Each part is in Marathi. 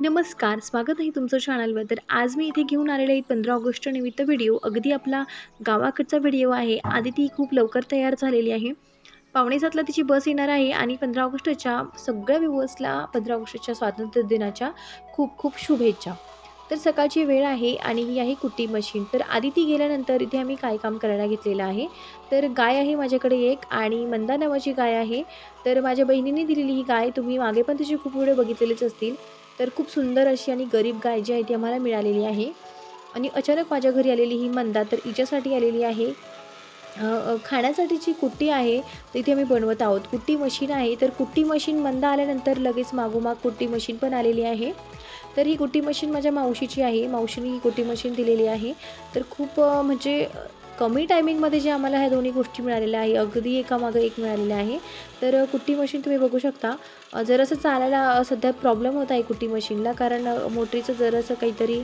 नमस्कार स्वागत आहे तुमचं चॅनलवर तर आज मी इथे घेऊन आलेले आहे पंधरा ऑगस्ट निमित्त व्हिडिओ अगदी आपला गावाकडचा व्हिडिओ आहे. आधी ती खूप लवकर तयार झालेली आहे. पावणे सातला तिची बस येणार आहे आणि पंधरा ऑगस्टच्या सगळ्या व्ह्युअर्सला पंधरा ऑगस्टच्या स्वातंत्र्य दिनाच्या खूप खूप शुभेच्छा. तर सकाळची वेळ आहे आणि ही आहे कुट्टी मशीन तर आधी ती गेल्यानंतर इथे आम्ही काय काम करायला घेतलेलं आहे? तर गाय आहे माझ्याकडे एक आणि मंदा नावाची गाय आहे. तर माझ्या बहिणीने दिलेली ही गाय तुम्ही मागे पण तिचे खूप व्हिडिओ बघितलेलेच असतील. तर खूप सुंदर अशी आणि गरीब गाय जी आहे ती आम्हाला मिळालेली आहे. आणि अचानक माझ्या घरी आलेली ही मंदा तर हिच्यासाठी आलेली आहे. खाण्यासाठी जी कुट्टी आहे तिथे इथे आम्ही बनवत आहोत. कुट्टी मशीन आहे तर कुट्टी मशीन मंदा आल्यानंतर लगेच मागोमाग कुट्टी मशीन पण आलेली आहे. तर ही कुट्टी मशीन माझ्या मावशीची आहे. मावशीने ही कुट्टी मशीन दिलेली आहे. तर खूप म्हणजे कमी टायमिंगमध्ये जे आम्हाला ह्या दोन्ही गोष्टी मिळालेल्या आहे अगदी एकामागं एक मिळालेल्या आहे. तर कुट्टी मशीन तुम्ही बघू शकता. जर जरासं चालायला सध्या प्रॉब्लेम होत आहे कुट्टी मशीनला कारण मोटरीचं मोटरीचं जरासं काहीतरी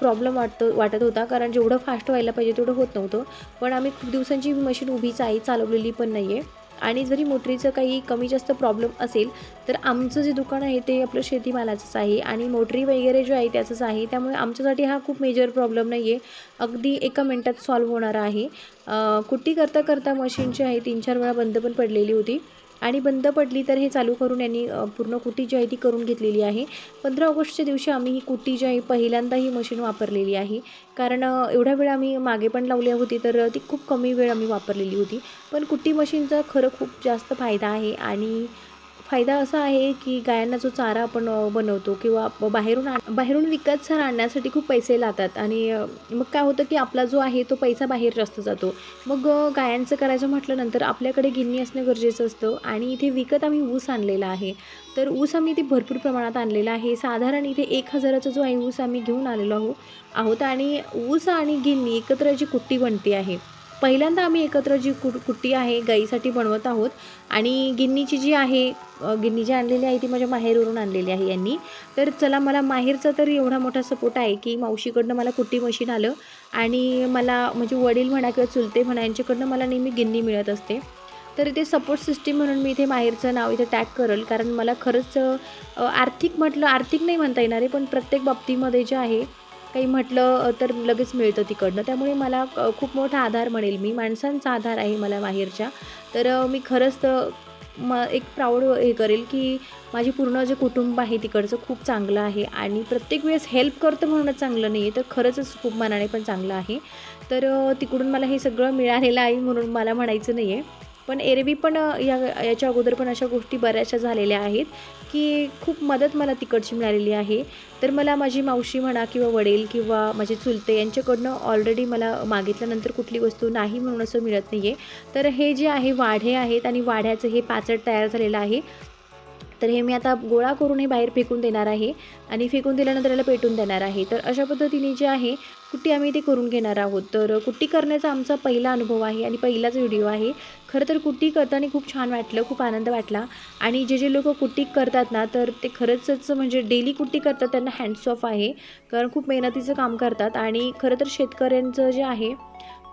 प्रॉब्लेम वाटतो वाटत होता. कारण जेवढं फास्ट व्हायला पाहिजे तेवढं होत नव्हतं. पण आम्ही खूप दिवसांची मशीन उभीच आहे चालवलेली पण नाही आहे आणि जरी मोटरीचं काही कमी जास्त प्रॉब्लेम असेल तर आमचं जे दुकान आहे ते आपलं शेतीमालाचंच आहे आणि मोटरी वगैरे जो आहे त्याचंच आहे. त्यामुळे आमच्यासाठी हा खूप मेजर प्रॉब्लेम नाही आहे अगदी एका मिनटात सॉल्व्ह होणार आहे. कुट्टी करता करता मशीन जी आहे तीन चार वेळा बंद पण पडलेली होती. आणि बंद पडली तर हे चालू करून यांनी पूर्ण कुट्टी जी आहे ती करून घेतलेली आहे. पंधरा ऑगस्टच्या दिवशी आम्ही ही कुट्टी जी आहे पहिल्यांदा ही मशीन वापरलेली आहे. कारण एवढा एवढ्या वेळ आम्ही मागे पण लावली होती तर ती खूप कमी वेळ आम्ही वापरलेली होती. पण कुट्टी मशीनचा खरं खूप जास्त फायदा आहे आणि फायदा असा आहे की गायांना जो चारा आपण बनवतो किंवा बाहेरून आण बाहेरून विकत चारा आणण्यासाठी खूप पैसे लागतात आणि मग काय होतं की आपला जो आहे तो पैसा बाहेर जास्त जातो. मग गायांचं करायचं म्हटलं नंतर आपल्याकडे गिन्नी असणं गरजेचं असतं आणि इथे विकत आम्ही ऊस आणलेला आहे. तर ऊस आम्ही इथे भरपूर प्रमाणात आणलेला आहे. साधारण इथे एक हजाराचा जो आहे ऊस आम्ही घेऊन आलेलो आहो आहोत आणि ऊस आणि गिन्नी एकत्र जी कुट्टी बनते आहे पहिल्यांदा आम्ही एकत्र जी कुट कुट्टी आहे गाईसाठी बनवत आहोत आणि गिन्नीची जी आहे गिन्नी जी आणलेली आहे ती माझ्या माहेरवरून आणलेली आहे यांनी. तर चला मला माहेरचा तर एवढा मोठा सपोर्ट आहे की मावशीकडनं मला कुट्टी मशीन आलं आणि मला म्हणजे वडील म्हणा किंवा चुलते म्हणा यांच्याकडनं मला नेहमी गिन्नी मिळत असते. तर इथे सपोर्ट सिस्टीम म्हणून मी इथे माहेरचं नाव इथे टॅग करेल कारण मला खरंच आर्थिक म्हटलं आर्थिक नाही म्हणता येणार आहे पण प्रत्येक बाबतीमध्ये जे आहे काही म्हटलं तर लगेच मिळतं तिकडनं. त्यामुळे मला खूप मोठा आधार म्हणेल मी. माणसांचा आधार आहे मला माहेरच्या. तर मी खरंच तर म एक प्राऊड हे करेल की माझी पूर्ण जे कुटुंब आहे तिकडचं खूप चांगलं आहे. आणि प्रत्येक वेळेस हेल्प करतं म्हणूनच चांगलं नाही आहे तर खरंच खूप मनाने पण चांगलं आहे. तर तिकडून मला हे सगळं मिळालेलं आहे म्हणून मला म्हणायचं नाही आहे पण एरवी पण या याच्या अगोदर पण अशा गोष्टी बऱ्याचशा झालेल्या आहेत की खूप मदत मला तिकडची मिळालेली आहे. तर मला माझी मावशी म्हणा किंवा वडील किंवा माझे चुलते यांच्याकडनं ऑलरेडी मला मागितल्यानंतर कुठली वस्तू नाही म्हणून असं मिळत नाही आहे तर हे जे आहे वाढे आहेत आणि वाढ्याचं हे पाचट तयार झालेलं आहे. तर हे मी आता गोळा करून हे बाहेर फेकून देणार आहे आणि फेकून दिल्यानंतर याला पेटून देणार आहे. तर अशा पद्धतीने जे आहे कुट्टी आम्ही ते करून घेणार आहोत. तर कुट्टी करण्याचा आमचा पहिला अनुभव आहे आणि पहिलाच व्हिडिओ आहे. खरं तर कुट्टी करताना खूप छान वाटलं खूप आनंद वाटला. आणि जे जे लोक कुट्टी करतात ना तर ते खरंचच म्हणजे डेली कुट्टी करतात त्यांना हँड्स ऑफ आहे. कारण खूप मेहनतीचं काम करतात. आणि खरं तर शेतकऱ्यांचं जे आहे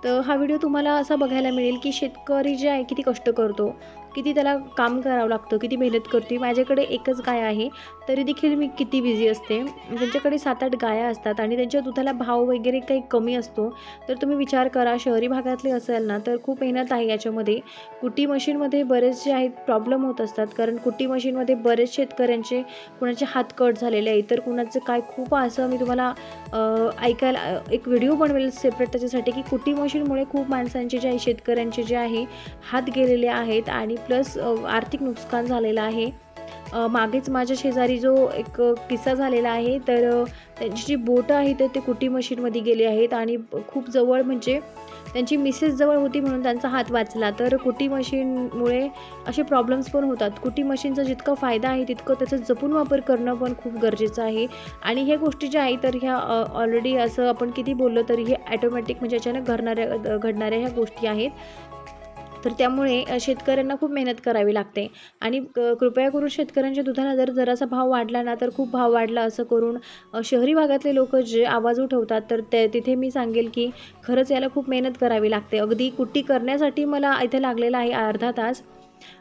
तर हा व्हिडिओ तुम्हाला असा बघायला मिळेल की शेतकरी जे आहे किती कष्ट करतो. किती त्याला काम करावं लागतं किती मेहनत करते माझ्याकडे एकच गाय आहे तरी देखील मी किती बिझी असते. त्यांच्याकडे सात आठ गाया असतात आणि त्यांच्या दुधाला भाव वगैरे काही कमी असतो तर तुम्ही विचार करा शहरी भागातले असेल ना तर खूप मेहनत आहे याच्यामध्ये. कुट्टी मशीनमध्ये बरेच जे आहेत प्रॉब्लेम होत असतात कारण कुट्टी मशीनमध्ये बरेच शेतकऱ्यांचे कुणाचे हात कट झालेले आहेत तर कुणाचं काय खूप असं मी तुम्हाला ऐकायला एक व्हिडिओ बनवेल सेपरेट त्याच्यासाठी की कुट्टी मशीनमुळे खूप माणसांचे जे आहे शेतकऱ्यांचे जे आहे हात गेलेले आहेत आणि प्लस आर्थिक नुकसान झालेलं आहे. मागेच माझ्या शेजारी जो एक किस्सा झालेला आहे तर त्यांची जी बोटं आहेत तर ते कुटी मशीनमध्ये गेले आहेत आणि खूप जवळ म्हणजे त्यांची मिसेस जवळ होती म्हणून त्यांचा हात वाचला. तर कुटी मशीनमुळे असे प्रॉब्लेम्स पण होतात. कुटी मशीनचा जितका फायदा आहे तितकं त्याचा जपून वापर करणं पण खूप गरजेचं आहे. आणि ह्या गोष्टी ज्या आहेत तर ह्या ऑलरेडी असं आपण किती बोललो तरी हे ॲटोमॅटिक म्हणजे अचानक घडणाऱ्या घडणाऱ्या ह्या गोष्टी आहेत. तर त्यामुळे शेतकऱ्यांना खूप मेहनत करावी लागते. आणि कृपया करून शेतकऱ्यांच्या दुधाला जर जरासा भाव वाढला ना तर खूप भाव वाढला असं करून शहरी भागातले लोक जे आवाज उठवतात तर ते तिथे मी सांगेल की खरंच याला खूप मेहनत करावी लागते. अगदी कुट्टी करण्यासाठी मला इथे लागलेला आहे अर्धा तास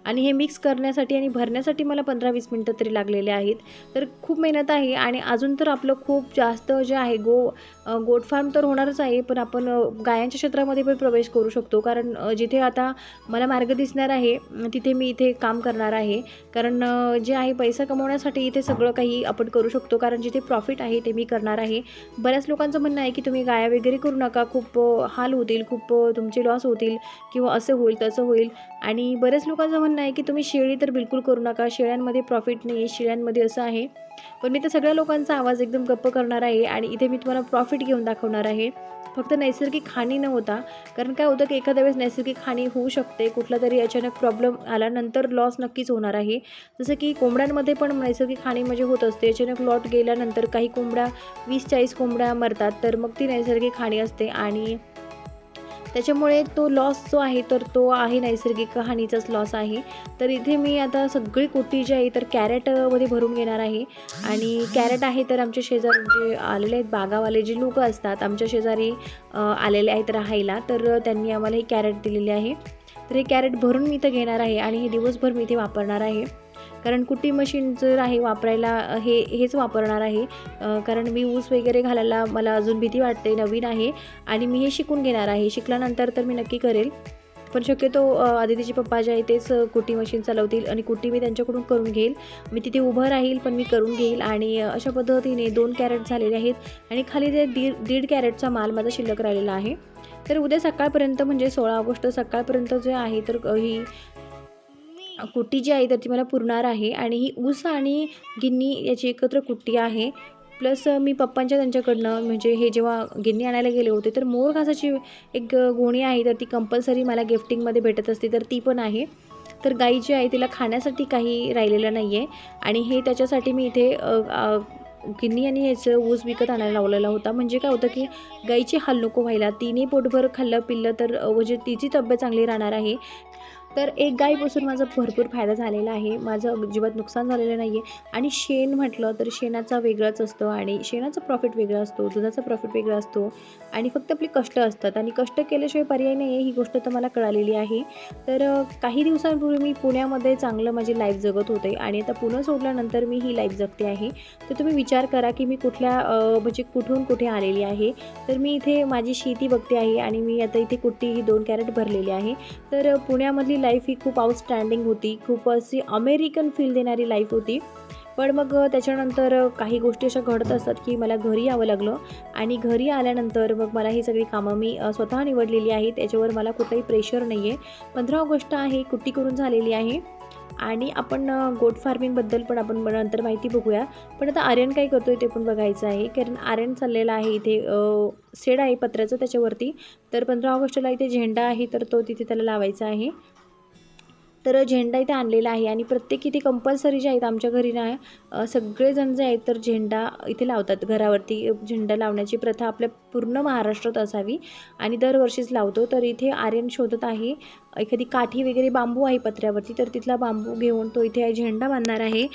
आणि हे मिक्स करण्यासाठी आणि भरण्यासाठी मला पंधरा वीस मिनटं तरी लागलेले आहेत. तर खूप मेहनत आहे आणि अजून तर आपलं खूप जास्त जे आहे गो गोट फार्म तर होणारच आहे पण आपण गायांच्या क्षेत्रामध्ये पण प्रवेश करू शकतो. कारण जिथे आता मला मार्ग दिसणार आहे तिथे मी इथे काम करणार आहे. कारण जे आहे पैसा कमवण्यासाठी इथे सगळं काही आपण करू शकतो. कारण जिथे प्रॉफिट आहे ते मी करणार आहे. बऱ्याच लोकांचं म्हणणं आहे की तुम्ही गाया वगैरे करू नका. खूप हाल होतील खूप तुमचे लॉस होतील किंवा असं होईल तसं होईल. आणि बऱ्याच लोकांचं म्हणणं आहे की तुम्ही शेळी तर बिलकुल करू नका. शेळ्यांमध्ये प्रॉफिट नाही शेळ्यांमध्ये असं आहे. पण मी तर सगळ्या लोकांचा आवाज एकदम गप्प करणार आहे. आणि इथे मी तुम्हाला प्रॉफिट घेऊन दाखवणार आहे. फक्त नैसर्गिक हानी न होता कारण काय होतं की एखाद्या वेळेस नैसर्गिक हानी होऊ शकते कुठला तरी अचानक प्रॉब्लेम आल्यानंतर लॉस नक्कीच होणार आहे. जसं की कोंबड्यांमध्ये पण नैसर्गिक हानी म्हणजे होत असते. अचानक लॉट गेल्यानंतर काही कोंबड्या वीस चाळीस कोंबड्या मरतात तर मग ती नैसर्गिक हानी असते. आणि त्याच्यामुळे तो लॉस जो आहे तर तो आहे नैसर्गिक हानीचाच लॉस आहे. तर इथे मी आता सगळी कोटी जी आहे तर कॅरेटमध्ये भरून घेणार आहे. आणि कॅरेट आहे तर आमच्या शेजार जे आलेले आहेत बागावाले जे लोक असतात आमच्या शेजारी आलेले आहेत राहायला तर त्यांनी आम्हाला हे कॅरेट दिलेले आहे. तर हे कॅरेट भरून मी इथं घेणार आहे आणि हे दिवसभर मी इथे वापरणार आहे. कारण कुट्टी मशीन जर आहे वापरायला हे हेच वापरणार आहे. कारण मी ऊस वगैरे घालायला मला अजून भीती वाटते नवीन आहे. आणि मी हे शिकून घेणार आहे. शिकल्यानंतर तर मी नक्की करेल. पण शक्यतो आदितीचे पप्पा जे आहे तेच कुटी कुट्टी मशीन चालवतील आणि कुट्टी मी त्यांच्याकडून करून घेईल. मी तिथे उभं राहील पण मी करून घेईल. आणि अशा पद्धतीने दोन कॅरेट झालेले आहेत. आणि खाली ते दीड दीड कॅरेटचा माल माझा शिल्लक राहिलेला आहे. तर उद्या सकाळपर्यंत म्हणजे सोळा ऑगस्ट सकाळपर्यंत जे आहे तर ही कुट्टी जी आहे तर ती मला पुरणार आहे. आणि ही ऊस आणि गिन्नी याची एकत्र कुट्टी आहे. प्लस मी पप्पांच्या त्यांच्याकडनं म्हणजे हे जेव्हा गिन्नी आणायला गेले होते तर मोर घासाची एक गोणी आहे तर ती कंपल्सरी मला गिफ्टिंगमध्ये भेटत असते तर ती पण आहे. तर गाई जी आहे तिला खाण्यासाठी काही राहिलेलं नाही आहे आणि हे त्याच्यासाठी मी इथे गिन्नी आणि याचं ऊस विकत आणायला लावलेला होता. म्हणजे काय होतं की गाईची हाल नको व्हायला. तिने पोटभर खाल्लं पिल्लं तर म्हणजे तिची तब्येत चांगली राहणार आहे. तर एक गायीपासून माझा भरपूर फायदा झालेला आहे. माझं अजिबात नुकसान झालेलं नाही आहे आणि शेण म्हटलं तर शेणाचा वेगळाच असतो आणि शेणाचा प्रॉफिट वेगळा असतो दुधाचा प्रॉफिट वेगळा असतो आणि फक्त आपली कष्ट असतात. आणि कष्ट केल्याशिवाय पर्याय नाही आहे ही गोष्ट तर मला कळालेली आहे. तर काही दिवसांपूर्वी मी पुण्यामध्ये चांगलं माझी लाईफ जगत होते आणि आता पुणे सोडल्यानंतर मी ही लाईफ जगते आहे. तर तुम्ही विचार करा की मी कुठल्या म्हणजे कुठून कुठे आलेली आहे. तर मी इथे माझी शेती बघते आहे आणि मी आता इथे कुट्टी ही दोन कॅरेट भरलेली आहे. तर पुण्यामधली लाईफ ही खूप आउटस्टँडिंग होती. खूप अशी अमेरिकन फील देणारी लाईफ होती. पण मग त्याच्यानंतर काही गोष्टी अशा घडत असतात की मला घरी यावं लागलं. आणि घरी आल्यानंतर मग मला ही सगळी कामं मी स्वतः निवडलेली आहेत. त्याच्यावर मला कुठलाही प्रेशर नाही आहे पंधरा ऑगस्ट आहे कुट्टी करून झालेली आहे. आणि आपण गोट फार्मिंगबद्दल पण आपण नंतर माहिती बघूया. पण आता आर्यन काय करतो आहे ते पण बघायचं आहे. कारण आर्यन चाललेला आहे इथे शेड आहे पत्र्याचं त्याच्यावरती. तर पंधरा ऑगस्टला इथे झेंडा आहे तर तो तिथे त्याला लावायचा आहे. तर झेंडा इथे आणलेला आहे आणि प्रत्येक इथे कंपल्सरी जे आहेत आमच्या घरी ना सगळेजण जे आहेत तर झेंडा इथे लावतात. घरावरती झेंडा लावण्याची प्रथा आपल्या पूर्ण महाराष्ट्रात असावी आणि दरवर्षीच लावतो. तर इथे आर्यन शोधत आहे एखादी काठी वगैरे बांबू आहे पत्र्यावरती तर तिथला बांबू घेऊन तो इथे झेंडा बांधणार आहे.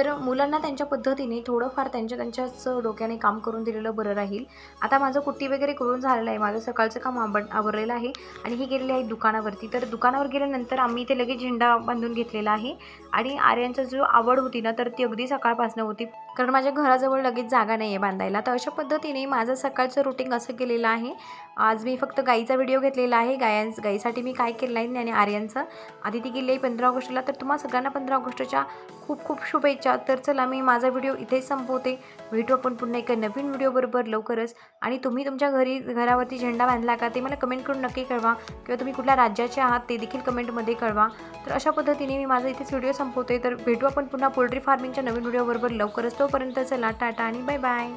तर मुलांना त्यांच्या पद्धतीने थोडंफार त्यांच्या त्यांच्याच डोक्याने काम करून दिलेलं बरं राहील. आता माझं कुट्टी वगैरे करून झालेलं आहे. माझं सकाळचं काम आब आवरलेलं आहे आणि हे गेलेले आहे दुकानावरती. तर दुकानावर गेल्यानंतर आम्ही इथे लगेच झेंडा बांधून घेतलेला आहे आणि आर्यांचा जो आवड होती ना तर ती अगदी सकाळपासून होती. कारण माझ्या घराजवळ लगेच जागा नाही आहे बांधायला. तर अशा पद्धतीने माझं सकाळचं रुटीन असं केलेलं आहे. आज मी फक्त गाईचा व्हिडिओ घेतलेला आहे. गायांस गाईसाठी मी काय केलं आहे आणि आर्यांचं आधी ती गेली आहे पंधरा ऑगस्टला. तर तुम्हा सगळ्यांना पंधरा ऑगस्टच्या खूप खूप शुभेच्छा. तर चला मी माझा व्हिडिओ इथेच संपवते. भेटू आपण पुन्हा एका नवीन व्हिडिओबरोबर लवकरच. आणि तुम्ही तुमच्या घरी घरावरती झेंडा बांधला का ते मला कमेंट करून नक्की कळवा. किंवा तुम्ही कुठल्या राज्याचे आहात ते देखील कमेंटमध्ये कळवा. तर अशा पद्धतीने मी माझा इथेच व्हिडिओ संपवते. तर भेटू आपण पुन्हा पोल्ट्री फार्मिंगच्या नवीन व्हिडिओबरोबर लवकरच. तोपर्यंत चला टाटा आणि बाय बाय.